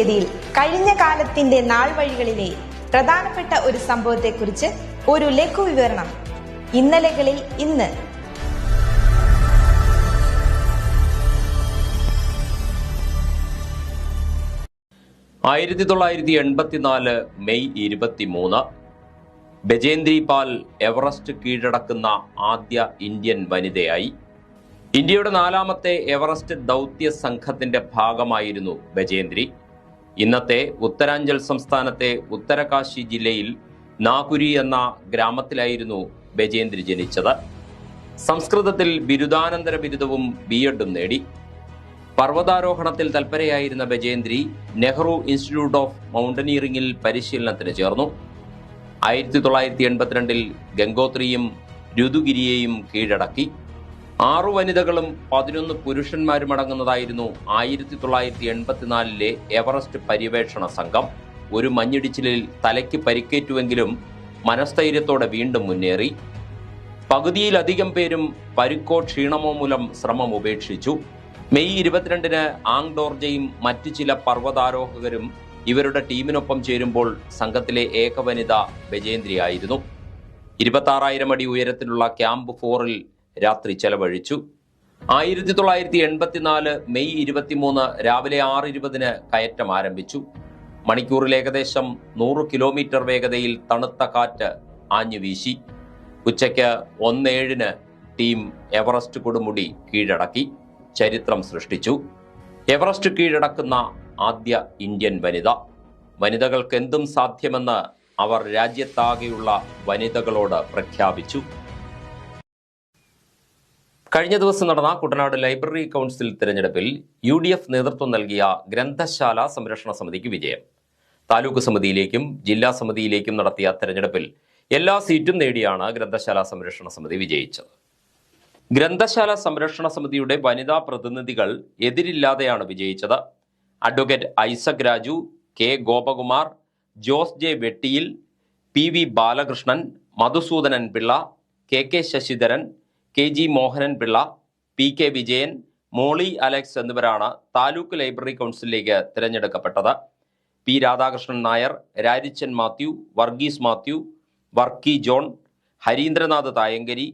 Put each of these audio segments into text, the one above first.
തീയതിയിൽ കഴിഞ്ഞ കാലത്തിന്റെ നാൾ വഴികളിലെ പ്രധാനപ്പെട്ട ഒരു സംഭവത്തെക്കുറിച്ച് ഒരു ലഘു വിവരണം ഇന്നലകളിൽ ഇന്ന്. ആയിരത്തി തൊള്ളായിരത്തി എൺപത്തിനാല് മെയ് ഇരുപത്തിമൂന്ന് ബജേന്ദ്രി പാൽ എവറസ്റ്റ് കീഴടക്കുന്ന ആദ്യ ഇന്ത്യൻ വനിതയായി. ഇന്ത്യയുടെ നാലാമത്തെ എവറസ്റ്റ് ദൗത്യ സംഘത്തിന്റെ ഭാഗമായിരുന്നു ബജേന്ദ്രി. ഇന്നത്തെ ഉത്തരാഞ്ചൽ സംസ്ഥാനത്തെ ഉത്തരകാശി ജില്ലയിൽ നാഗുരി എന്ന ഗ്രാമത്തിലായിരുന്നു ബജേന്ദ്രി ജനിച്ചത്. സംസ്കൃതത്തിൽ ബിരുദാനന്തര ബിരുദവും ബി എഡും നേടി. പർവതാരോഹണത്തിൽ തൽപരയായിരുന്ന ബജേന്ദ്രി നെഹ്റു ഇൻസ്റ്റിറ്റ്യൂട്ട് ഓഫ് മൗണ്ടനീറിംഗിൽ പരിശീലനത്തിന് ചേർന്നു. ആയിരത്തി തൊള്ളായിരത്തി എൺപത്തിരണ്ടിൽ ഗംഗോത്രിയും രുതുഗിരിയെയും കീഴടക്കി. ആറു വനിതകളും പതിനൊന്ന് പുരുഷന്മാരും അടങ്ങുന്നതായിരുന്നു ആയിരത്തി തൊള്ളായിരത്തി എൺപത്തിനാലിലെ എവറസ്റ്റ് പര്യവേഷണ സംഘം. ഒരു മഞ്ഞിടിച്ചിലിൽ തലയ്ക്ക് പരിക്കേറ്റുവെങ്കിലും മനസ്ഥൈര്യത്തോടെ വീണ്ടും മുന്നേറി. പകുതിയിലധികം പേരും പരുക്കോ ക്ഷീണമോ മൂലം ശ്രമം ഉപേക്ഷിച്ചു. മെയ് ഇരുപത്തിരണ്ടിന് ആങ് ഡോർജയും മറ്റു ചില പർവതാരോഹകരും ഇവരുടെ ടീമിനൊപ്പം ചേരുമ്പോൾ സംഘത്തിലെ ഏക വനിത ബജേന്ദ്രിയായിരുന്നു. ഇരുപത്താറായിരം അടി ഉയരത്തിലുള്ള ക്യാമ്പ് ഫോറിൽ രാത്രി ചെലവഴിച്ചു. ആയിരത്തി തൊള്ളായിരത്തി എൺപത്തിനാല് മെയ് ഇരുപത്തിമൂന്ന് രാവിലെ ആറ് ഇരുപതിന് കയറ്റം ആരംഭിച്ചു. മണിക്കൂറിൽ ഏകദേശം നൂറ് കിലോമീറ്റർ വേഗതയിൽ തണുത്ത കാറ്റ് ആഞ്ഞു വീശി. ഉച്ചയ്ക്ക് ഒന്നേഴിന് ടീം എവറസ്റ്റ് കൊടുമുടി കീഴടക്കി. ചരിത്രം സൃഷ്ടിച്ചു. എവറസ്റ്റ് കീഴടക്കുന്ന ആദ്യ ഇന്ത്യൻ വനിത. വനിതകൾക്ക് എന്തും സാധ്യമെന്ന് അവർ രാജ്യത്താകെയുള്ള വനിതകളോട് പ്രഖ്യാപിച്ചു. കഴിഞ്ഞ ദിവസം നടന്ന കുട്ടനാട് ലൈബ്രറി കൗൺസിൽ തിരഞ്ഞെടുപ്പിൽ യു ഡി എഫ് നേതൃത്വം നൽകിയ ഗ്രന്ഥശാല സംരക്ഷണ സമിതിക്ക് വിജയം. താലൂക്ക് സമിതിയിലേക്കും ജില്ലാ സമിതിയിലേക്കും നടത്തിയ തെരഞ്ഞെടുപ്പിൽ എല്ലാ സീറ്റും നേടിയാണ് ഗ്രന്ഥശാല സംരക്ഷണ സമിതി വിജയിച്ചത്. ഗ്രന്ഥശാല സംരക്ഷണ സമിതിയുടെ വനിതാ പ്രതിനിധികൾ എതിരില്ലാതെയാണ് വിജയിച്ചത്. Advocate Isaac Raju K Gopakumar Jose J Vettiyil P V Balakrishnan Madhusudanan Pillai K K Sasidharan K G Mohanan Pillai P K Vijayan Molly Alex എന്നിവരാണ് താലൂക്ക് ലൈബ്രറി കൗൺസിലിലേക്ക് തിരഞ്ഞെടുക്കപ്പെട്ടത്. പി രാധാകൃഷ്ണൻ നായർ രാരിച്ചൻ മാത്യു വർഗീസ് മാത്യു വർക്കി ജോൺ ഹരീന്ദ്രനാഥ് തായങ്കരി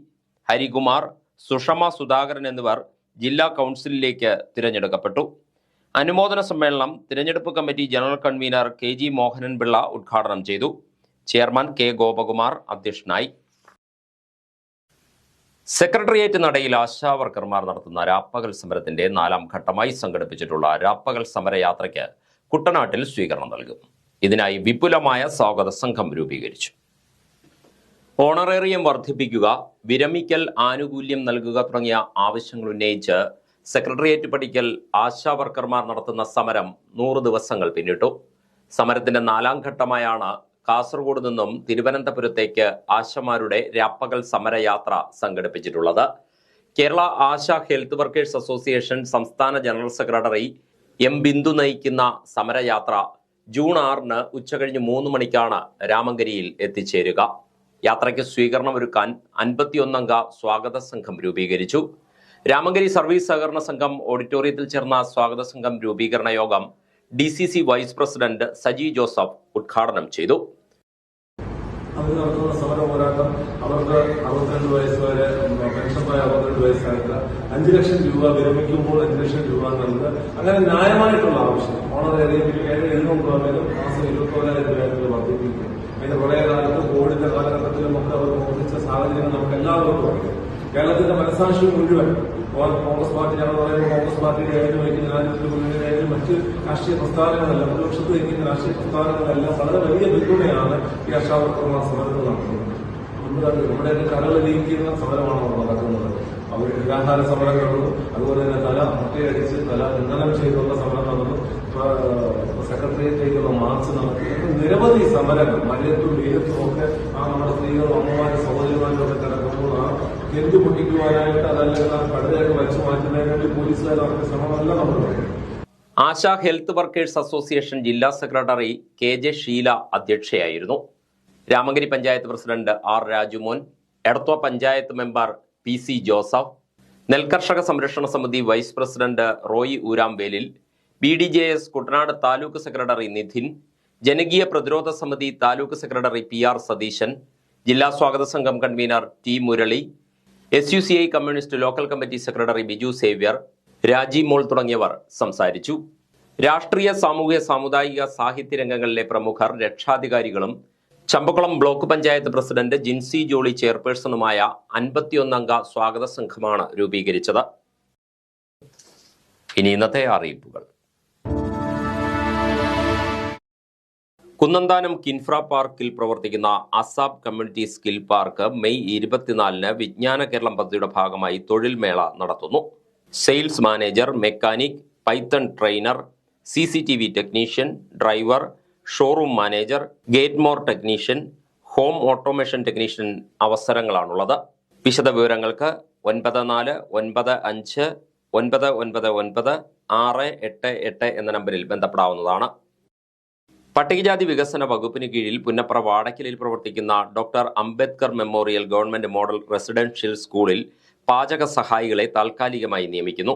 ഹരികുമാർ സുഷമ സുധാകരൻ എന്നിവർ ജില്ലാ കൗൺസിലിലേക്ക് തിരഞ്ഞെടുക്കപ്പെട്ടു. അനുമോദന സമ്മേളനം തിരഞ്ഞെടുപ്പ് committee general convener K G Mohanan Pillai ഉദ്ഘാടനം ചെയ്തു. ചെയർമാൻ കെ ഗോപകുമാർ അധ്യക്ഷനായി. സെക്രട്ടേറിയറ്റ് നടയിൽ ആശാവർക്കർമാർ നടത്തുന്ന രാപ്പകൽ സമരത്തിന്റെ നാലാം ഘട്ടമായി സംഘടിപ്പിച്ചിട്ടുള്ള രാപ്പകൽ സമരയാത്രയ്ക്ക് കുട്ടനാട്ടിൽ സ്വീകരണം നൽകും. ഇതിനായി വിപുലമായ സ്വാഗത സംഘം രൂപീകരിച്ചു. ഓണറേറിയം വർദ്ധിപ്പിക്കുക വിരമിക്കൽ ആനുകൂല്യം നൽകുക തുടങ്ങിയ ആവശ്യങ്ങൾ ഉന്നയിച്ച് സെക്രട്ടേറിയറ്റ് പഠിക്കൽ ആശാവർക്കർമാർ നടത്തുന്ന സമരം നൂറ് ദിവസങ്ങൾ പിന്നിട്ടു. സമരത്തിന്റെ നാലാം ഘട്ടമായാണ് കാസർഗോഡ് നിന്നും തിരുവനന്തപുരത്തേക്ക് ആശമാരുടെ രാപ്പകൽ സമരയാത്ര സംഘടിപ്പിച്ചിട്ടുള്ളത്. Kerala Asha health workers association സംസ്ഥാന ജനറൽ സെക്രട്ടറി എം ബിന്ദു നയിക്കുന്ന സമരയാത്ര ജൂൺ ആറിന് ഉച്ചകഴിഞ്ഞ് മൂന്ന് മണിക്കാണ് രാമങ്കരിയിൽ എത്തിച്ചേരുക. യാത്രയ്ക്ക് സ്വീകരണം സ്വീകരണമൊരുക്കാൻ അൻപത്തിയൊന്നംഗ സ്വാഗത സംഘം രൂപീകരിച്ചു. രാമങ്കരി സർവീസ് സഹകരണ സംഘം ഓഡിറ്റോറിയത്തിൽ ചേർന്ന സ്വാഗത സംഘം രൂപീകരണ യോഗം D C C vice president Saji Joseph ഉദ്ഘാടനം ചെയ്തു. അഞ്ച് ലക്ഷം രൂപ വിരമിക്കുമ്പോൾ അഞ്ചു ലക്ഷം രൂപ നൽകുക അങ്ങനെ ന്യായമായിട്ടുള്ള ആവശ്യം. ഓണറേറിയം ഏഴ് എഴുന്നൂറ് രൂപ വരെ മാസം ഇരുപത്തോരായിരം രൂപ വർദ്ധിപ്പിക്കും. അതിന്റെ പഴയ കാലത്ത് കോവിഡിന്റെ കാലഘട്ടത്തിലും ഒക്കെ അവർ മോഹിച്ച സാഹചര്യം നമുക്ക് എല്ലാവർക്കും അറിയാം. കേരളത്തിന്റെ മനസാക്ഷി മുഴുവൻ കോൺഗ്രസ് പാർട്ടി ഞങ്ങൾ പറയുന്നത് കോൺഗ്രസ് പാർട്ടിയുടെ ആയാലും വഹിക്കുന്ന ആയാലും മറ്റ് രാഷ്ട്രീയ പ്രസ്ഥാനങ്ങളല്ല പ്രതിപക്ഷത്ത് വഹിക്കുന്ന രാഷ്ട്രീയ പ്രസ്ഥാനങ്ങളെല്ലാം വളരെ വലിയ പിന്തുണയാണ് ഈ രക്ഷാവർത്തമാർ സമരത്തിൽ നടത്തുന്നത്. നമ്മുടെ കടകൾ കടലിരിക്കുന്ന സമരമാണ് അവർ നടക്കുന്നത് അവർ നിരാഹാര സമരങ്ങളും അതുപോലെ തന്നെ തല മുട്ടയടിച്ച് തല നിന്ദനം ചെയ്തുള്ള സമരം നടന്നു. സെക്രട്ടേറിയറ്റിലേക്കുള്ള മാർച്ച് നടത്തി. നിരവധി സമരങ്ങൾ മഴയത്തും വെയിലത്തും ഒക്കെ ആ ആ കെഞ്ചു പൊട്ടിക്കുവാനായിട്ട് അതല്ലെങ്കിൽ കടുതയൊക്കെ വലിച്ചു മാറ്റുന്നതിനായിട്ട് പോലീസുകാർ നടത്തിയ ശ്രമമല്ല നമ്മൾ പറയുന്നത്. ആശാ ഹെൽത്ത് വർക്കേഴ്സ് അസോസിയേഷൻ ജില്ലാ secretary K J Sheela അധ്യക്ഷയായിരുന്നു. Ramagiri panchayat president R Rajumon Edathua panchayat member P C Joseph നെൽകർഷക സംരക്ഷണ സമിതി vice president Roy Ooramvelil B D J S Kuttanad taluk secretary Nidhin ജനകീയ പ്രതിരോധ സമിതി taluk secretary P R Satheesan ജില്ലാ സ്വാഗത സംഘം convener T Murali S U C I communist local committee secretary Biju Xavier Rajimol തുടങ്ങിയവർ സംസാരിച്ചു. രാഷ്ട്രീയ സാമൂഹിക സാമുദായിക സാഹിത്യ രംഗങ്ങളിലെ പ്രമുഖർ രക്ഷാധികാരികളും ചമ്പക്കുളം ബ്ലോക്ക് പഞ്ചായത്ത് പ്രസിഡന്റ് ജിൻസി ജോളി ചെയർപേഴ്സണുമായ അൻപത്തിയൊന്നംഗ സ്വാഗത സംഘമാണ് രൂപീകരിച്ചത്. ഇനി ഇന്നത്തെ അറിയിപ്പുകൾ. കുന്നന്താനം കിൻഫ്ര പാർക്കിൽ പ്രവർത്തിക്കുന്ന ASAP community skill park May ഇരുപത്തിനാലിന് വിജ്ഞാന കേരളം പദ്ധതിയുടെ ഭാഗമായി തൊഴിൽ മേള നടത്തുന്നു. Sales manager mechanic python trainer C C T V technician driver showroom manager gate more technician home automation technician അവസരങ്ങളാണുള്ളത്. വിശദ വിവരങ്ങൾക്ക് ഒൻപത് നാല് ഒൻപത് അഞ്ച് ഒൻപത് ഒൻപത് ഒൻപത് ആറ് എട്ട് എട്ട് എന്ന നമ്പറിൽ ബന്ധപ്പെടാവുന്നതാണ്. പട്ടികജാതി വികസന വകുപ്പിന് കീഴിൽ പുന്നപ്ര വാടക്കലിൽ പ്രവർത്തിക്കുന്ന doctor Ambedkar memorial government model residential സ്കൂളിൽ പാചക സഹായികളെ താൽക്കാലികമായി നിയമിക്കുന്നു.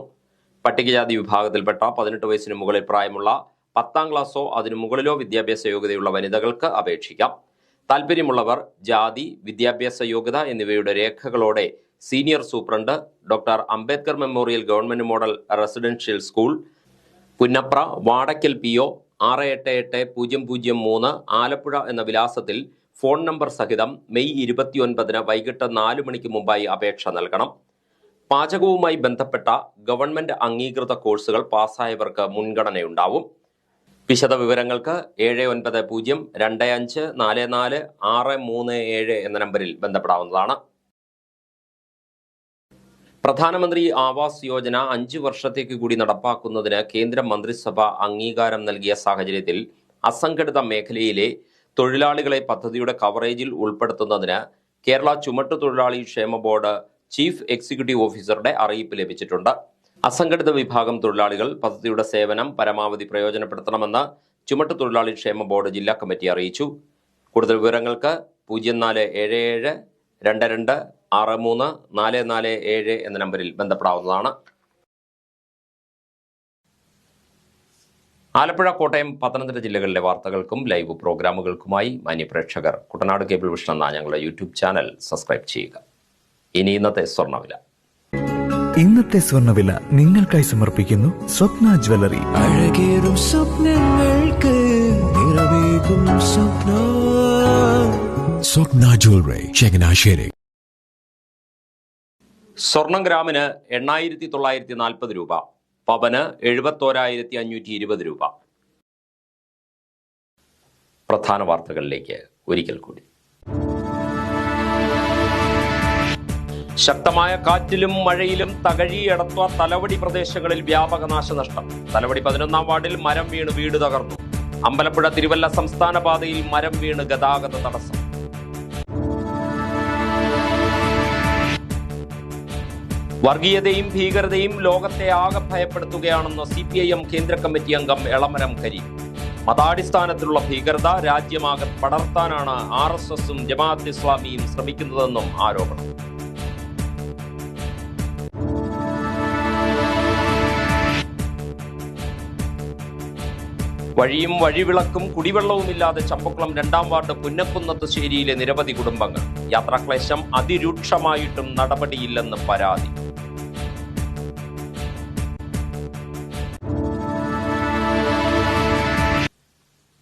പട്ടികജാതി വിഭാഗത്തിൽപ്പെട്ട പതിനെട്ട് വയസ്സിന് മുകളിൽ പ്രായമുള്ള പത്താം ക്ലാസ്സോ അതിനു മുകളിലോ വിദ്യാഭ്യാസ യോഗ്യതയുള്ള വനിതകൾക്ക് അപേക്ഷിക്കാം. താൽപ്പര്യമുള്ളവർ ജാതി വിദ്യാഭ്യാസ യോഗ്യത എന്നിവയുടെ രേഖകളോടെ senior superintendent doctor Ambedkar memorial government model residential school Punnapra Vadakkal P ആറ് എട്ട് എട്ട് പൂജ്യം പൂജ്യം മൂന്ന് ആലപ്പുഴ എന്ന വിലാസത്തിൽ ഫോൺ നമ്പർ സഹിതം മെയ് ഇരുപത്തിയൊൻപതിന് വൈകിട്ട് നാല് മണിക്ക് മുമ്പായി അപേക്ഷ നൽകണം. പാചകവുമായി ബന്ധപ്പെട്ട ഗവൺമെന്റ് അംഗീകൃത കോഴ്സുകൾ പാസ്സായവർക്ക് മുൻഗണനയുണ്ടാവും. വിശദവിവരങ്ങൾക്ക് ഏഴ് ഒൻപത് പൂജ്യം രണ്ട് അഞ്ച് നാല് നാല് ആറ് മൂന്ന് ഏഴ് എന്ന നമ്പറിൽ ബന്ധപ്പെടാവുന്നതാണ്. പ്രധാനമന്ത്രി ആവാസ് യോജന അഞ്ചു വർഷത്തേക്ക് കൂടി നടപ്പാക്കുന്നതിന് കേന്ദ്ര മന്ത്രിസഭ അംഗീകാരം നൽകിയ സാഹചര്യത്തിൽ അസംഘടിത മേഖലയിലെ തൊഴിലാളികളെ പദ്ധതിയുടെ കവറേജിൽ ഉൾപ്പെടുത്തുന്നതിന് കേരള ചുമട്ടു തൊഴിലാളി ക്ഷേമ ബോർഡ് ചീഫ് എക്സിക്യൂട്ടീവ് ഓഫീസറുടെ അറിയിപ്പ് ലഭിച്ചിട്ടുണ്ട്. അസംഘടിത വിഭാഗം തൊഴിലാളികൾ പദ്ധതിയുടെ സേവനം പരമാവധി പ്രയോജനപ്പെടുത്തണമെന്ന് ചുമട്ടു തൊഴിലാളി ക്ഷേമ ബോർഡ് ജില്ലാ കമ്മിറ്റി അറിയിച്ചു. കൂടുതൽ വിവരങ്ങൾക്ക് പൂജ്യം നാല് ഏഴ് ഏഴ് രണ്ട് രണ്ട് ആറ് മൂന്ന് നാല് നാല് ഏഴ് എന്ന നമ്പറിൽ ബന്ധപ്പെടാവുന്നതാണ്. ആലപ്പുഴ കോട്ടയം പത്തനംതിട്ട ജില്ലകളിലെ വാർത്തകൾക്കും ലൈവ് പ്രോഗ്രാമുകൾക്കുമായി മാന്യപ്രേക്ഷകർ കുട്ടനാട് കേബിൾ വിഷൻ എന്ന ഞങ്ങളുടെ യൂട്യൂബ് ചാനൽ സബ്സ്ക്രൈബ് ചെയ്യുക. ഇനി ഇന്നത്തെ സ്വർണവില ഇന്നത്തെ സ്വർണവില നിങ്ങൾക്കായി സമർപ്പിക്കുന്നു സ്വപ്ന ജ്വല്ലറി. അഴകേറും സ്വപ്നങ്ങൾക്ക് നിറവേകും സ്വപ്ന. സ്വപ്ന ജ്വല്ലറി ചങ്ങനാശ്ശേരി സ്വർണം ഗ്രാമിന് എണ്ണായിരത്തി തൊള്ളായിരത്തി നാൽപ്പത് രൂപ പവന് എഴുപത്തോരായിരത്തി അഞ്ഞൂറ്റി ഇരുപത് രൂപ. പ്രധാന വാർത്തകളിലേക്ക് ഒരിക്കൽ കൂടി. ശക്തമായ കാറ്റിലും മഴയിലും തകഴി എടത്വ തലവടി പ്രദേശങ്ങളിൽ വ്യാപക നാശനഷ്ടം. തലവടി പതിനൊന്നാം വാർഡിൽ മരം വീണ് വീട് തകർന്നു. അമ്പലപ്പുഴ തിരുവല്ല സംസ്ഥാന പാതയിൽ മരം വീണ് ഗതാഗത തടസ്സം. വർഗീയതയും ഭീകരതയും ലോകത്തെ ആകെ ഭയപ്പെടുത്തുകയാണെന്ന് സി പി ഐ എം കേന്ദ്ര കമ്മിറ്റി അംഗം എളമരം കരി. മതാടിസ്ഥാനത്തിലുള്ള ഭീകരത രാജ്യമാകെ പടർത്താനാണ് ആർ എസ് എസും ജമാഅത്ത് ഇസ്ലാമിയും ശ്രമിക്കുന്നതെന്നും ആരോപണം. വഴിയും വഴിവിളക്കും കുടിവെള്ളവുമില്ലാതെ ചമ്പക്കുളം രണ്ടാം വാർഡ് പുന്നക്കുന്നത്ത് ശേരിയിലെ നിരവധി കുടുംബങ്ങൾ. യാത്രാക്ലേശം അതിരൂക്ഷമായിട്ടും നടപടിയില്ലെന്ന് പരാതി.